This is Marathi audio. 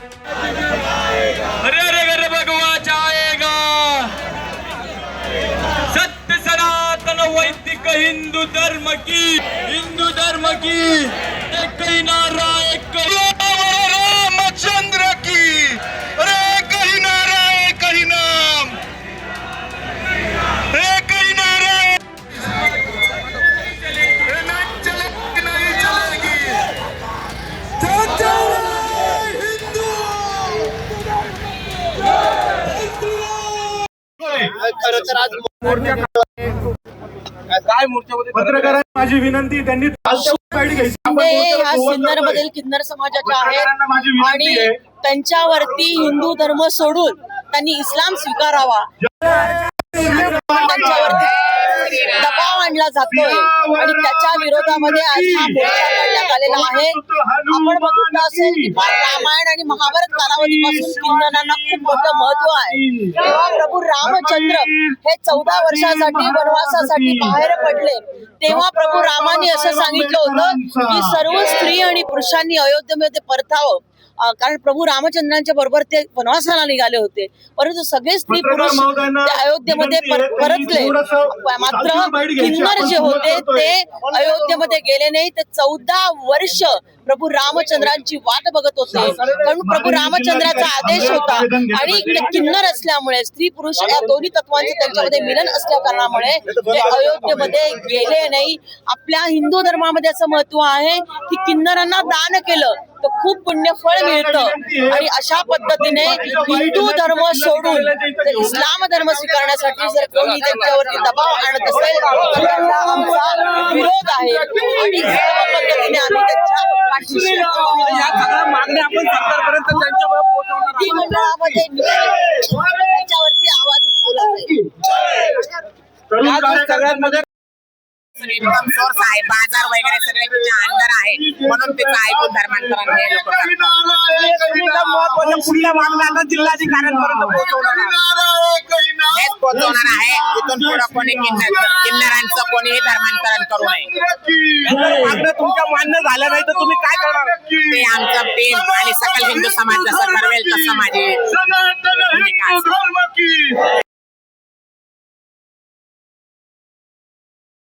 अरे अरे अरे भगवा जाएगा। सत्य सनातन वैदिक हिंदू धर्म की हिंदू धर्म की। पत्रकारांना माझी विनंती त्यांनी घ्यायची ह्या सिन्नर मधील. किन्नर समाजाच्या आहेत आणि. त्यांच्यावरती हिंदू धर्म सोडून त्यांनी इस्लाम स्वीकारावा त्यांच्यावरती दबाव आणला जातोय. आणि त्याच्या विरोधामध्ये आज हा मोर्चा काढण्यात आलेला आहे. आपण बघितलं असेल की रामायण आणि महाभारत कालावधीपासून किन्नरांना खूप मोठं महत्त्व आहे. तेव्हा प्रभू रामचंद्र हे चौदा वर्षासाठी वनवासासाठी बाहेर पडले. तेव्हा प्रभू रामाने असं सांगितलं होतं की सर्व स्त्री आणि पुरुषांनी अयोध्येमध्ये परतावं. कारण प्रभू रामचंद्रांच्या बरोबर ते वनवासाला निघाले होते. परंतु सगळे स्त्री पुरुष अयोध्येमध्ये पर- परतले. मात्र किन्नर जे होते ते अयोध्येमध्ये गेले नाही ते चौदा वर्ष प्रभू रामचंद्रांची वाट बघत होते. कारण प्रभू रामचंद्राचा आदेश होता. आणि ते किन्नर असल्यामुळे स्त्री पुरुष या दोन्ही तत्वांचे त्यांच्यामध्ये मिलन असल्या कारणामुळे ते अयोध्येमध्ये गेले नाही. आपल्या हिंदू धर्मामध्ये असं महत्त्व आहे की किन्नरांना दान केलं. तर खूप पुण्यफळ मिळतं. आणि अशा पद्धतीने हिंदू धर्म सोडून इस्लाम धर्म स्वीकारण्यासाठी जर कोणी त्यांच्यावरती दबाव आणत असेल तर त्यांना आमचा विरोध आहे. आणि पद्धतीने आम्ही त्यांच्या पाठीशी आपण सरकारपर्यंत त्यांच्यावर पोहोचवणार त्याच्यावरती आवाज उठवला जाईल सगळ्यात इन्कम सोर्स आहे बाजार वगैरे सगळे तिच्या अंडर आहे म्हणून तिचं ऐकून धर्मांतरण हे लोक पुढल्या आता जिल्हाधिकाऱ्यांपर्यंत पोहोचवणार. हेच पोहोचवणार आहे इथून पुढे कोणी किन्नर किन्नरांचं कोणीही धर्मांतरण करू नये तुमच्या मान्य झाल्या नाही तर तुम्ही काय करणार ते आमचं टीम आणि सकल हिंदू समाज जसं ठरवेल तसं माझी भूमिका.